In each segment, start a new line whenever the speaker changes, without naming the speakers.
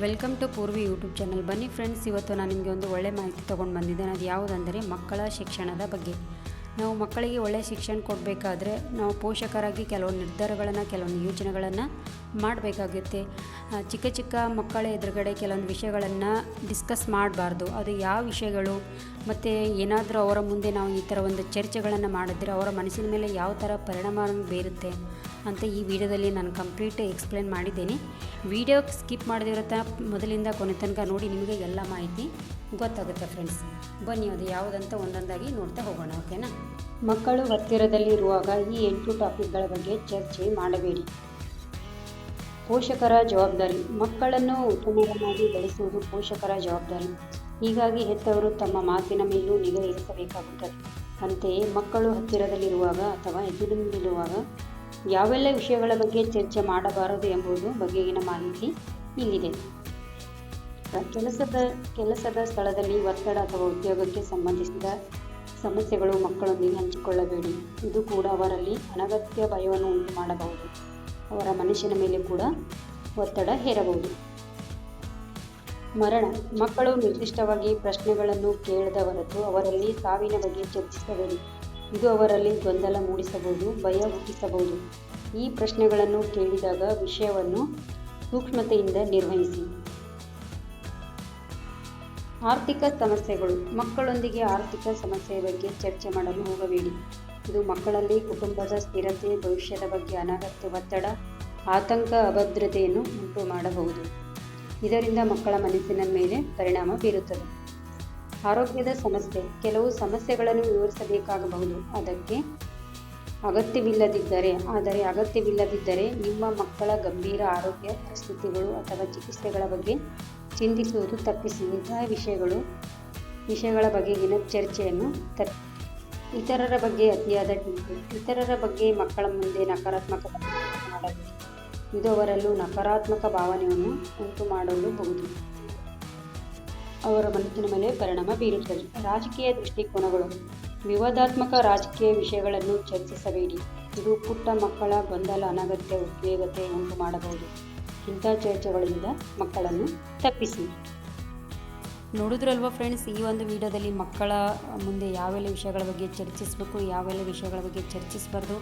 Welcome to Purvi YouTube channel. ಬನ್ನಿ friends ಇವತ್ತು ನಾನು ನಿಮಗೆ ಒಂದು ಒಳ್ಳೆ ಮಾಹಿತಿ ತೊಗೊಂಡು ಬಂದಿದ್ದೇನೆ. ಅದು ಯಾವುದಂದರೆ ಮಕ್ಕಳ ಶಿಕ್ಷಣದ ಬಗ್ಗೆ. ನಾವು ಮಕ್ಕಳಿಗೆ ಒಳ್ಳೆಯ ಶಿಕ್ಷಣ ಕೊಡಬೇಕಾದ್ರೆ ನಾವು ಪೋಷಕರಾಗಿ ಕೆಲವೊಂದು ನಿರ್ಧಾರಗಳನ್ನು, ಕೆಲವೊಂದು ಯೋಜನೆಗಳನ್ನು ಮಾಡಬೇಕಾಗುತ್ತೆ. ಚಿಕ್ಕ ಚಿಕ್ಕ ಮಕ್ಕಳ ಎದುರುಗಡೆ ಕೆಲವೊಂದು ವಿಷಯಗಳನ್ನು ಡಿಸ್ಕಸ್ ಮಾಡಬಾರ್ದು. ಅದು ಯಾವ ವಿಷಯಗಳು, ಮತ್ತು ಏನಾದರೂ ಅವರ ಮುಂದೆ ನಾವು ಈ ಥರ ಒಂದು ಚರ್ಚೆಗಳನ್ನು ಮಾಡಿದ್ರೆ ಅವರ ಮನಸ್ಸಿನ ಮೇಲೆ ಯಾವ ಥರ ಪರಿಣಾಮ ಬೀರುತ್ತೆ ಅಂತ ಈ ವಿಡಿಯೋದಲ್ಲಿ ನಾನು ಕಂಪ್ಲೀಟ್ ಎಕ್ಸ್ಪ್ಲೇನ್ ಮಾಡಿದ್ದೇನೆ. ವಿಡಿಯೋ ಸ್ಕಿಪ್ ಮಾಡದಿರೋ ಮೊದಲಿಂದ ಕೊನೆ ತನಕ ನೋಡಿ ನಿಮಗೆ ಎಲ್ಲ ಮಾಹಿತಿ ಗೊತ್ತಾಗುತ್ತೆ ಫ್ರೆಂಡ್ಸ್ ಬನ್ನಿ, ಅದು ಯಾವುದಂತ ಒಂದೊಂದಾಗಿ ನೋಡ್ತಾ ಹೋಗೋಣ ಓಕೆನಾ ಮಕ್ಕಳು ಹತ್ತಿರದಲ್ಲಿರುವಾಗ ಈ ಎಂಟು ಟಾಪಿಕ್ಗಳ ಬಗ್ಗೆ ಚರ್ಚೆ ಮಾಡಬೇಡಿ. ಪೋಷಕರ ಜವಾಬ್ದಾರಿ. ಮಕ್ಕಳನ್ನು ಉತ್ತಮವನ್ನಾಗಿ ಬೆಳೆಸುವುದು ಪೋಷಕರ ಜವಾಬ್ದಾರಿ. ಹೀಗಾಗಿ ಹೆತ್ತವರು ತಮ್ಮ ಮಾತಿನ ಮೇಲೂ ನಿಗಾ ಇರಿಸಬೇಕಾಗುತ್ತದೆ. ಅಂತೆಯೇ ಮಕ್ಕಳು ಹತ್ತಿರದಲ್ಲಿರುವಾಗ ಅಥವಾ ಎದುರಿನಲ್ಲಿರುವಾಗ ಯಾವೆಲ್ಲ ವಿಷಯಗಳ ಬಗ್ಗೆ ಚರ್ಚೆ ಮಾಡಬಾರದು ಎಂಬುದು ಬಗೆಗಿನ ಮಾಹಿತಿ ಇಲ್ಲಿದೆ. ಕೆಲಸದ ಕೆಲಸದ ಸ್ಥಳದಲ್ಲಿ ಒತ್ತಡ ಅಥವಾ ಉದ್ಯೋಗಕ್ಕೆ ಸಂಬಂಧಿಸಿದ ಸಮಸ್ಯೆಗಳು ಮಕ್ಕಳೊಂದಿಗೆ ಹಂಚಿಕೊಳ್ಳಬೇಡಿ. ಇದು ಕೂಡ ಅವರಲ್ಲಿ ಅನಗತ್ಯ ಭಯವನ್ನು ಉಂಟು ಮಾಡಬಹುದು ಅವರ ಮನುಷ್ಯನ ಮೇಲೆ ಕೂಡ ಒತ್ತಡ ಹೇರಬಹುದು. ಮರಣ. ಮಕ್ಕಳು ನಿರ್ದಿಷ್ಟವಾಗಿ ಪ್ರಶ್ನೆಗಳನ್ನು ಕೇಳದ ಹೊರತು ಅವರಲ್ಲಿ ಸಾವಿನ ಬಗ್ಗೆ ಚರ್ಚಿಸಬೇಡಿ. ಇದು ಅವರಲ್ಲಿ ಗೊಂದಲ ಮೂಡಿಸಬಹುದು, ಭಯ ಹುಟ್ಟಿಸಬಹುದು. ಈ ಪ್ರಶ್ನೆಗಳನ್ನು ಕೇಳಿದಾಗ ವಿಷಯವನ್ನು ಸೂಕ್ಷ್ಮತೆಯಿಂದ ನಿರ್ವಹಿಸಿ. ಆರ್ಥಿಕ ಸಮಸ್ಯೆಗಳು. ಮಕ್ಕಳೊಂದಿಗೆ ಆರ್ಥಿಕ ಸಮಸ್ಯೆಯ ಬಗ್ಗೆ ಚರ್ಚೆ ಮಾಡಲು ಹೋಗಬೇಡಿ. ಇದು ಮಕ್ಕಳಲ್ಲಿ ಕುಟುಂಬದ ಸ್ಥಿರತೆ, ಭವಿಷ್ಯದ ಬಗ್ಗೆ ಅನಗತ್ಯ ಒತ್ತಡ, ಆತಂಕ, ಅಭದ್ರತೆಯನ್ನು ಉಂಟು ಮಾಡಬಹುದು. ಇದರಿಂದ ಮಕ್ಕಳ ಮನಸ್ಸಿನ ಮೇಲೆ ಪರಿಣಾಮ ಬೀರುತ್ತದೆ. ಆರೋಗ್ಯದ ಸಮಸ್ಯೆ. ಕೆಲವು ಸಮಸ್ಯೆಗಳನ್ನು ವಿವರಿಸಬೇಕಾಗಬಹುದು. ಅದಕ್ಕೆ ಅಗತ್ಯವಿಲ್ಲದಿದ್ದರೆ, ಆದರೆ ಅಗತ್ಯವಿಲ್ಲದಿದ್ದರೆ ನಿಮ್ಮ ಮಕ್ಕಳ ಗಂಭೀರ ಆರೋಗ್ಯ ಪರಿಸ್ಥಿತಿಗಳು ಅಥವಾ ಚಿಕಿತ್ಸೆಗಳ ಬಗ್ಗೆ ಚಿಂತಿಸುವುದು ತಪ್ಪಿಸಿ. ಇಂತಹ ವಿಷಯಗಳು, ವಿಷಯಗಳ ಬಗೆಗಿನ ಚರ್ಚೆಯನ್ನು ಇತರರ ಬಗ್ಗೆ ಅತಿಯಾದ ಟೀಕೆ ಇತರರ ಬಗ್ಗೆ ಮಕ್ಕಳ ಮುಂದೆ ನಕಾರಾತ್ಮಕ ಮಾಡಬೇಕು ಇದು ಅವರಲ್ಲೂ ನಕಾರಾತ್ಮಕ ಭಾವನೆಯನ್ನು ಉಂಟು ಮಾಡಲೂಬಹುದು ಅವರ ಮನಸ್ಸಿನ ಮೇಲೆ ಪರಿಣಾಮ ಬೀರುತ್ತದೆ. ರಾಜಕೀಯ ದೃಷ್ಟಿಕೋನಗಳು ವಿವಾದಾತ್ಮಕ ರಾಜಕೀಯ ವಿಷಯಗಳನ್ನು ಚರ್ಚಿಸಬೇಡಿ. ಇದು ಪುಟ್ಟ ಮಕ್ಕಳ ಗೊಂದಲ, ಅನಗತ್ಯ ಉದ್ವೇಗತೆ ಉಂಟು ಮಾಡಬಹುದು. ಇಂಥ ಚರ್ಚೆಗಳಿಂದ ಮಕ್ಕಳನ್ನು ತಪ್ಪಿಸಿ. ನೋಡಿದ್ರಲ್ವ ಫ್ರೆಂಡ್ಸ್ ಈ ಒಂದು ವಿಡಿಯೋದಲ್ಲಿ ಮಕ್ಕಳ ಮುಂದೆ ಯಾವೆಲ್ಲ ವಿಷಯಗಳ ಬಗ್ಗೆ ಚರ್ಚಿಸಬೇಕು, ಯಾವೆಲ್ಲ ವಿಷಯಗಳ ಬಗ್ಗೆ ಚರ್ಚಿಸಬಾರ್ದು?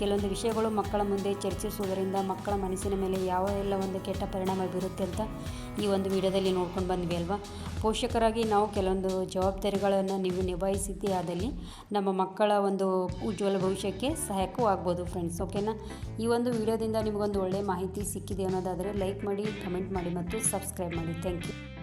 ಕೆಲವೊಂದು ವಿಷಯಗಳು ಮಕ್ಕಳ ಮುಂದೆ ಚರ್ಚಿಸುವುದರಿಂದ ಮಕ್ಕಳ ಮನಸ್ಸಿನ ಮೇಲೆ ಯಾವ ಎಲ್ಲ ಒಂದು ಕೆಟ್ಟ ಪರಿಣಾಮ ಬೀರುತ್ತೆ ಅಂತ ಈ ಒಂದು ವಿಡಿಯೋದಲ್ಲಿ ನೋಡ್ಕೊಂಡು ಬಂದ್ವಿ ಅಲ್ವಾ? ಪೋಷಕರಾಗಿ ನಾವು ಕೆಲವೊಂದು ಜವಾಬ್ದಾರಿಗಳನ್ನು ನೀವು ನಿಭಾಯಿಸಿದ್ದೇ ಆದಲ್ಲಿ ನಮ್ಮ ಮಕ್ಕಳ ಒಂದು ಉಜ್ವಲ ಭವಿಷ್ಯಕ್ಕೆ ಸಹಾಯಕವೂ ಆಗ್ಬೋದು ಫ್ರೆಂಡ್ಸ್ ಓಕೆನಾ ಈ ಒಂದು ವಿಡಿಯೋದಿಂದ ನಿಮಗೊಂದು ಒಳ್ಳೆಯ ಮಾಹಿತಿ ಸಿಕ್ಕಿದೆ ಅನ್ನೋದಾದರೆ ಲೈಕ್ ಮಾಡಿ ಕಮೆಂಟ್ ಮಾಡಿ ಮತ್ತು ಸಬ್ಸ್ಕ್ರೈಬ್ ಮಾಡಿ. Thank you